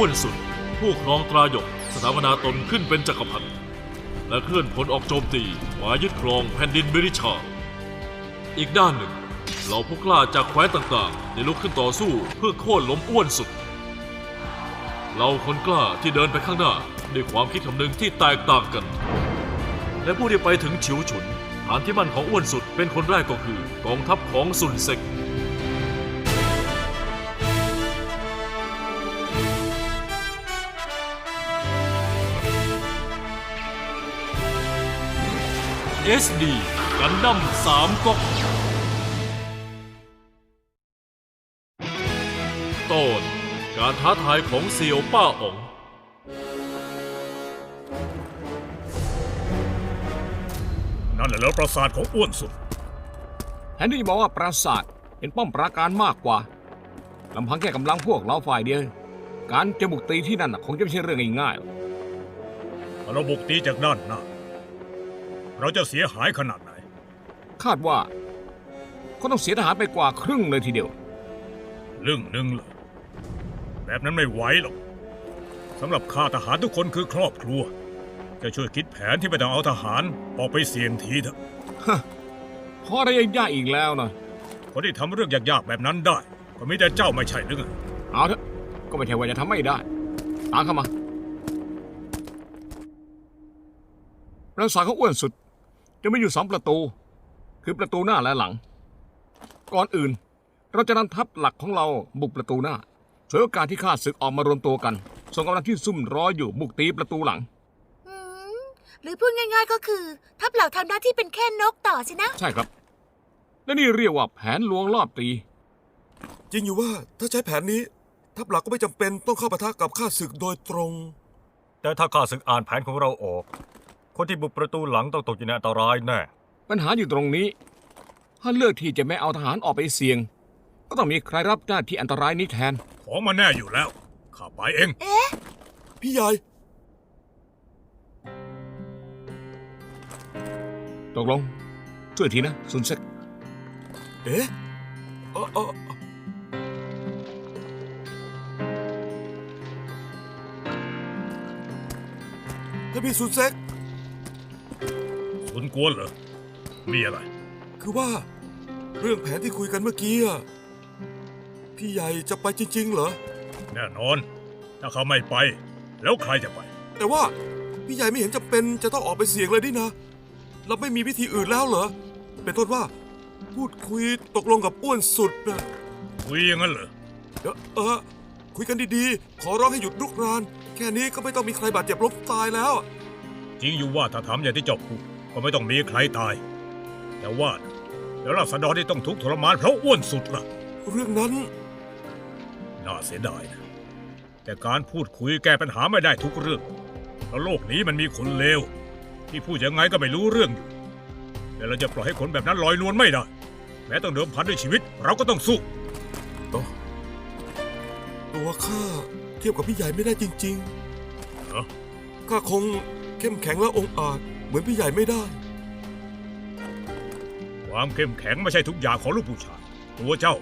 อ้วนสุด ผู้ครองตราหยกสถาปนาตนขึ้นเป็นจักรพรรดิและเคลื่อนพลออกโจมตีมายึดครองแผ่นดินเบริชา อีกด้านหนึ่งเหล่าผู้กล้าจากแคว้นต่างๆ ได้ลุกขึ้นต่อสู้เพื่อโค่นล้มอ้วนสุด เราคนกล้าที่เดินไปข้างหน้าด้วยความคิดคำนึงที่แตกต่างกัน และผู้ที่ไปถึงฉิวฉุนฐานที่มั่นของอ้วนสุดเป็นคนแรกก็คือกองทัพของสุนเซก SD กันดั้มสามก๊กตอนการท้าทายของเซียวป้าอ๋องนั่นแหละแล้วปราสาทของอ้วนสุด แฮนรี่บอกว่าปราสาทเป็นป้อมปราการมากกว่าลำพังแค่กำลังพวกเราฝ่ายเดียว การจะบุกตีที่นั่นน่ะคงจะไม่ใช่เรื่องง่ายๆหรอก ถ้าเราบุกตีจากด้านหน้า เราจะเสียหายขนาดไหน คาดว่าก็ต้องเสียทหารไปกว่าครึ่งเลยทีเดียว เรื่องหนึ่งเลยแบบนั้นไม่ไหวหรอกสำหรับข้าทหารทุกคนคือครอบครัว จะช่วยคิดแผนที่ไม่ต้องเอาทหารออกไปเสี่ยงทีเถอะพอได้ยากๆอีกแล้วนะคนที่ทำเรื่องยากๆแบบนั้นได้ ก็มีแต่เจ้าไม่ใช่หรือไงเอาเถอะก็ไม่ใช่ว่าจะทำไม่ได้ ตามเข้ามาปราสาทเขาอ้วนสุด จะมีอยู่สองประตู คือประตูหน้าและหลัง ก่อนอื่น เราจะนำทัพหลักของเราบุกประตูหน้าฉวยโอกาสที่ข้าศึกออกมารวมตัวกัน ส่งกำลังที่ซุ่มรออยู่บุกตีประตูหลังอืมหรือพูดง่ายๆก็คือ ทัพเหล่าทำหน้าที่เป็นแค่นกต่อสินะ ใช่ครับ และนี่เรียกว่าแผนลวงรอบตี จริงอยู่ว่าถ้าใช้แผนนี้ ทัพหลักก็ไม่จำเป็นต้องเข้าปะทะกับข้าศึกโดยตรง แต่ถ้าข้าศึกอ่านแผนของเราออก คนที่บุกประตูหลังต้องตกอยู่ในอันตรายแน่ ปัญหาอยู่ตรงนี้ ถ้าเลือกที่จะไม่เอาทหารออกไปเสี่ยง ก็ต้องมีใครรับหน้าที่อันตรายนี้แทน ของมาแน่อยู่แล้ว ข้าไปเอง พี่ใหญ่ ตกลง ช่วยทีนะซุนเซ็กเอ๊ะเอ่อเอ่อท่านพี่ซุนเซ็ก สุนกวนเหรอ มีอะไร คือว่า เรื่องแผนที่คุยกันเมื่อกี้อะพี่ใหญ่จะไปจริง ๆ เหรอ แน่นอน ถ้าเขาไม่ไป แล้วใครจะไป แต่ว่าพี่ใหญ่ไม่เห็นจำเป็นจะต้องออกไปเสี่ยงเลยนี่นะเราไม่มีวิธีอื่นแล้วเหรอ เป็นต้นว่า พูดคุยตกลงกับอ้วนสุดนะคุยอย่างนั้นเหรอ เดี๋ยวเออคุยกันดีๆ ขอร้องให้หยุดลุกราน แค่นี้ก็ไม่ต้องมีใครบาดเจ็บล้มตายแล้ว จริงอยู่ว่าถ้าทำอย่างที่เจ้าพูด ก็ไม่ต้องมีใครตาย แต่ว่านะแล้วราษฎรที่ต้องทุกข์ทรมานเพราะอ้วนสุดล่ะ เรื่องนั้น น่าเสียดายนะแต่การพูดคุยแก้ปัญหาไม่ได้ทุกเรื่องเพราะโลกนี้มันมีคนเลวที่พูดยังไงก็ไม่รู้เรื่องอยู่แต่เราจะปล่อยให้คนแบบนั้นลอยนวลไม่ได้แม้ต้องเดิมพันด้วยชีวิต เราก็ต้องสู้ตัวข้าเทียบกับพี่ใหญ่ไม่ได้จริงเหรอๆข้าคงเข้มแข็งและองอาจ เหมือนพี่ใหญ่ไม่ได้ ความเข้มแข็งไม่ใช่ทุกอย่างของลูกผู้ชาย ตัวเจ้า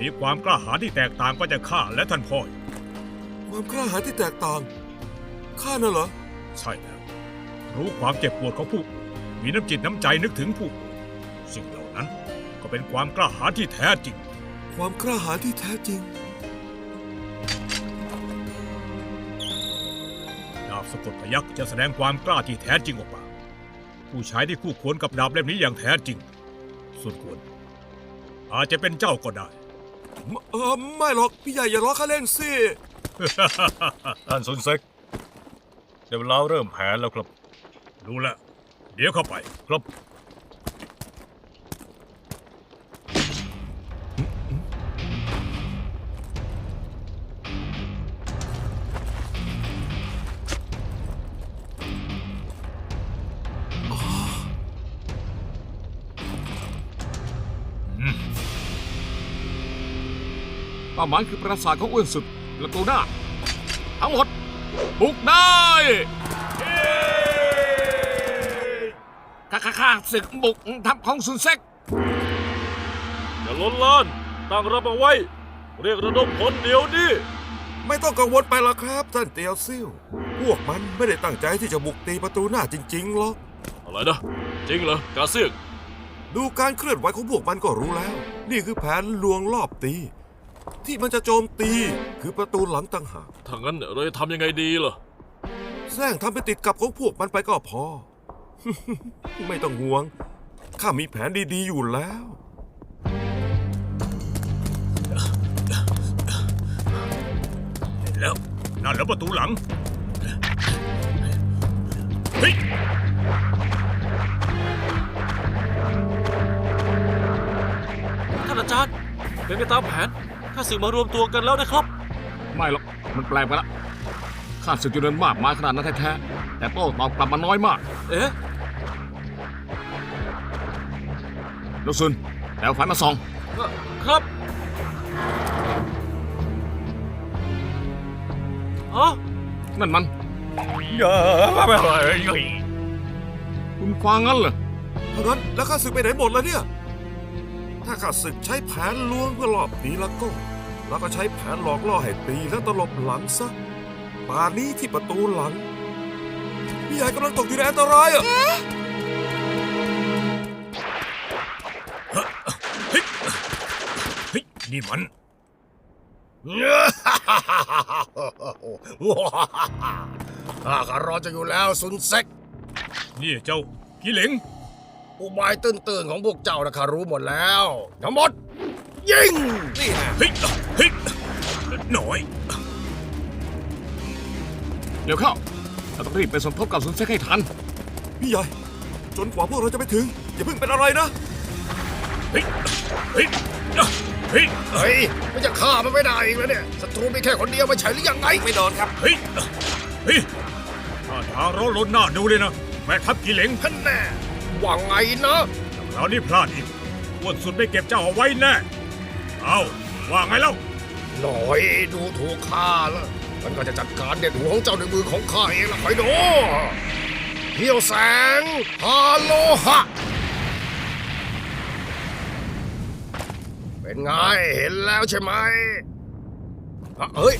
มีความกล้าหาญที่แตกต่างไปจากข้าและท่านพ่ออยู่ความกล้าหาญที่แตกต่าง ข้าน่ะเหรอ ใช่แล้วรู้ความเจ็บปวดของผู้อื่นมีน้ำจิตน้ำใจนึกถึงผู้อื่นสิ่งเหล่านั้นก็เป็นความกล้าหาญที่แท้จริง ความกล้าหาญที่แท้จริง ดาบสะกดพยักษ์จะแสดงความกล้าที่แท้จริงออกมา ผู้ชายที่คู่ควรกับดาบเล่มนี้อย่างแท้จริง ส่วนควร อาจจะเป็นเจ้าก็ได้ เออไม่หรอก พี่ใหญ่อย่าล้อข้าเล่นสิ ท่านซุนเซ็กเดี๋ยวเราเริ่มแผนแล้วครับ รู้แล้วเดี๋ยวเข้าไป ครับาหมายคือปราสาทของอ้วนสุดประตูหน้าทั้งหมดบุกได้ข้าข้าข้าศึกบุกทัพของซุนเซ็กอย่าล้นล้านตั้งรับเอาไว้ เรียกระดมพลเดี๋ยวนี้ไม่ต้องกังวลไปละครับท่านเตียวซิ่วพวกมันไม่ได้ตั้งใจที่จะบุกตีประตูหน้าจริงๆหรอกอะไรนะจริงเหรอกาเซียกดูการเคลื่อนไหวของพวกมันก็รู้แล้ว นี่คือแผนลวงรอบตี ที่มันจะโจมตีคือประตูหลังต่างหากถ้างั้นเราจะทำยังไงดีล่ะ แซงทำเป็นติดกับของพวกมันไปก็พอ ไม่ต้องห่วง ข้ามีแผนดีๆอยู่แล้วเห็นแล้วนั่นแล้วประตูหลัง เฮ้ย ท่านอาจารย์เป็นไปตามแผนข้าศึกมารวมตัวกันแล้วนะครับ ไม่หรอก มันแปลกไปละข้าศึกจำนวนมากมายขนาดนั้นแท้ๆแต่โต้ตอบกลับมาน้อยมาก เอ๊ะนกซุนแต่เอาฝันมาส่อง ครับฮะนั่นมันอย่าไม่ไหวคุณฟังงั้นเหรอเพราะงั้นแล้วข้าศึกไปไหนหมดแล้วเนี่ย ถ้าข้าศึกใช้แผนลวงเพื่อหลอบตีแล้วก็ แล้วก็ใช้แผนหลอกล่อให้ตีแล้วตลบหลังซะป่านนี้ที่ประตูหลัง พี่ใหญ่กำลังตกอยู่ในอันตรายอะเฮ้ยนี่มันข้าก็รอจะอยู่แล้วซุนเซ็ก นี่เจ้ากิเหลงอุบายตื้นๆของพวกเจ้านะข้ารู้หมดแล้ว ทั้งหมด ยิง นี่นะ เดี๋ยวเข้าเราต้องรีบไปสมทบกับซุนเซ็กให้ทัน พี่ใหญ่ จนกว่าพวกเราจะไปถึง อย่าเพิ่งเป็นอะไรนะ เฮ้ย เฮ้ย เฮ้ย เฮ้ยมันจะฆ่ามันไม่ได้อีกแล้วเนี่ยศัตรูมีแค่คนเดียวไม่ใช่หรือยังไงไม่โดนครับ เฮ้ย เฮ้ยถ้าทางเราล้นหน้าดูเลยนะ แม่ทัพกิเหลงท่านแน่ว่าไงนะคราวนี้พลาดอีกอ้วนสุดไม่เก็บเจ้าเอาไว้แน่ เอาว่าไงเล่าหน่อยดูถูกข้าแล้ว มันก็จะจัดการเด็ดหัวของเจ้าด้วยมือของข้าเองละคอยดูเหี่ยวแสงฮาโลหะ เป็นไงเห็นแล้วใช่ไหมอะเฮ้ย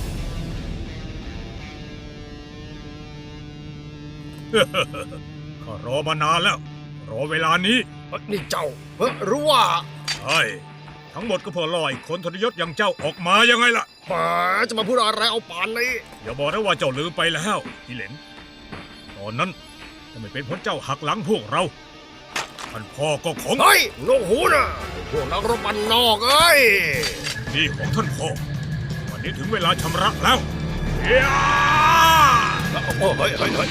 ข้ารอมานานแล้ว รอเวลานี้ นี่เจ้าเฮ้ยรู้ว่าใช่ ทั้งหมดก็เพื่อล่อไอ้คนทรยศอย่างเจ้าออกมายังไงล่ะหมาจะมาพูดอะไรเอาป่านนี้อย่าบอกนะว่าเจ้าลืมไปแล้วกิเหลนตอนนั้นถ้าไม่เป็นเพราะเจ้าหักหลังพวกเราท่านพ่อก็คงเฮ้ยโนหูนะพวกนักรบมันนอกเอ้ยนี่ของท่านพ่อวันนี้ถึงเวลาชำระแล้วเฮียโอ้เฮ้ยเฮ้ยเฮ้ย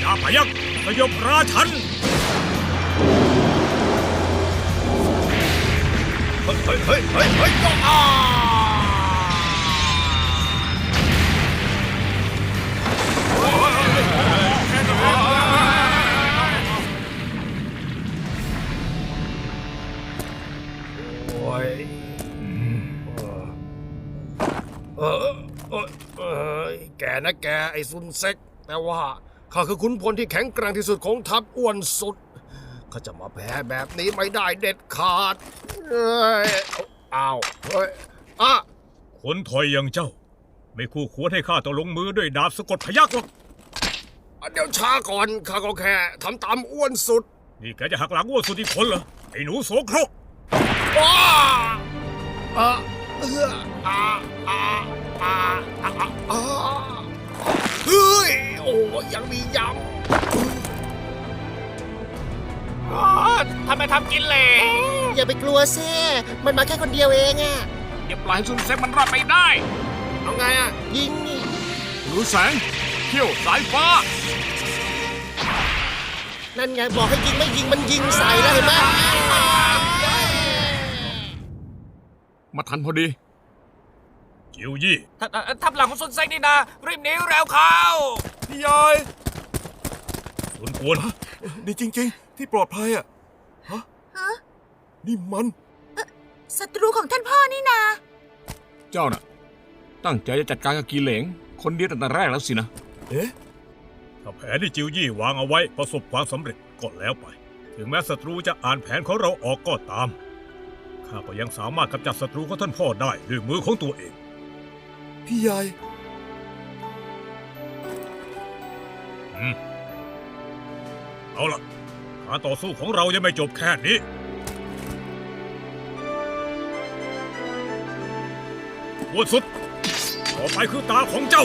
อย่าพยักสยบราชัน เฮ้ยเฮ้ยเฮ้ยเฮ้ยเฮ้ยอ่าโอ้ยเออเออเออแกนะแกไอ้ซุนเซ็ก แต่ว่าข้าคือขุนพลที่แข็งแกร่งที่สุดของทัพอ้วนสุด ข้าจะมาแพ้แบบนี้ไม่ได้เด็ดขาดเอ้ยอ้าวเฮ้ยอะคนถอยอย่างเจ้า ไม่คู่ควรให้ข้าต้องลงมือด้วยดาบสะกดพยักหรอกเดี๋ยวช้าก่อนข้าก็แค่ทำตามอ้วนสุด นี่แกจะหักหลังอ้วนสุดอีกคนเหรอไอ้หนูโสโครกว้า กินเหลงอย่าไปกลัวเซ่มันมาแค่คนเดียวเองอะเดี๋ยวปล่อยให้ซุนเซ็กมันรอดไปได้ เอาไงอะยิงนี่หนูแสงเขี้ยวสายฟ้า นั่นไงบอกให้ยิงไม่ยิงมันยิงใส่แล้วเห็นไหมมาทันพอดี จิวยี่ทับหลังของซุนเซ็งนี่นะรีบหนีเร็วเข้า พี่ใหญ่สุนกวน ดีจริง ๆ ที่ปลอดภัยอะฮะฮะ นี่มันศัตรูของท่านพ่อนี่นา เจ้าน่ะ ตั้งใจจะจัดการกับกีเหลง คนเดียวตั้งแต่แรกแล้วสินะ เอ๊ะ ถ้าแผนที่จิวยี่วางเอาไว้ประสบความสำเร็จก็แล้วไป ถึงแม้ศัตรูจะอ่านแผนของเราออกก็ตาม ข้าก็ยังสามารถกำจัดศัตรูของท่านพ่อได้ด้วยมือของตัวเอง พี่ใหญ่เอาล่ะ การต่อสู้ของเรายังไม่จบแค่นี้วนสุด ต่อไปคือตาของเจ้า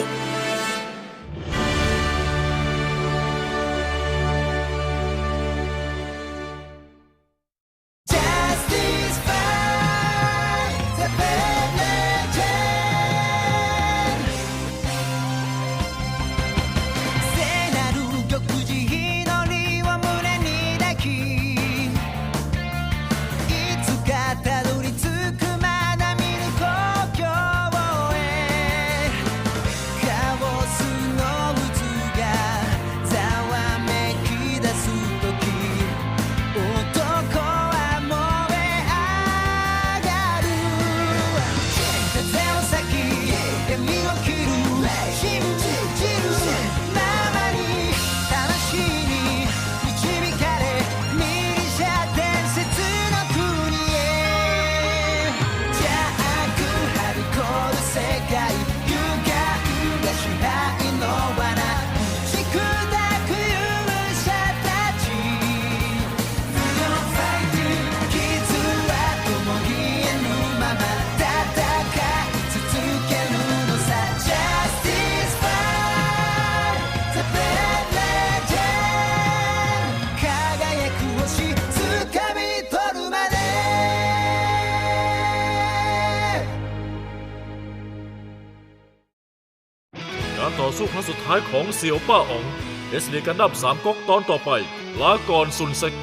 ต่อสู้ครั้งสุดท้ายของเสี่ยวป้าอ๋องเอสเนกันดับสามก๊กตอนต่อไป ลาก่อนซุนเซ็ก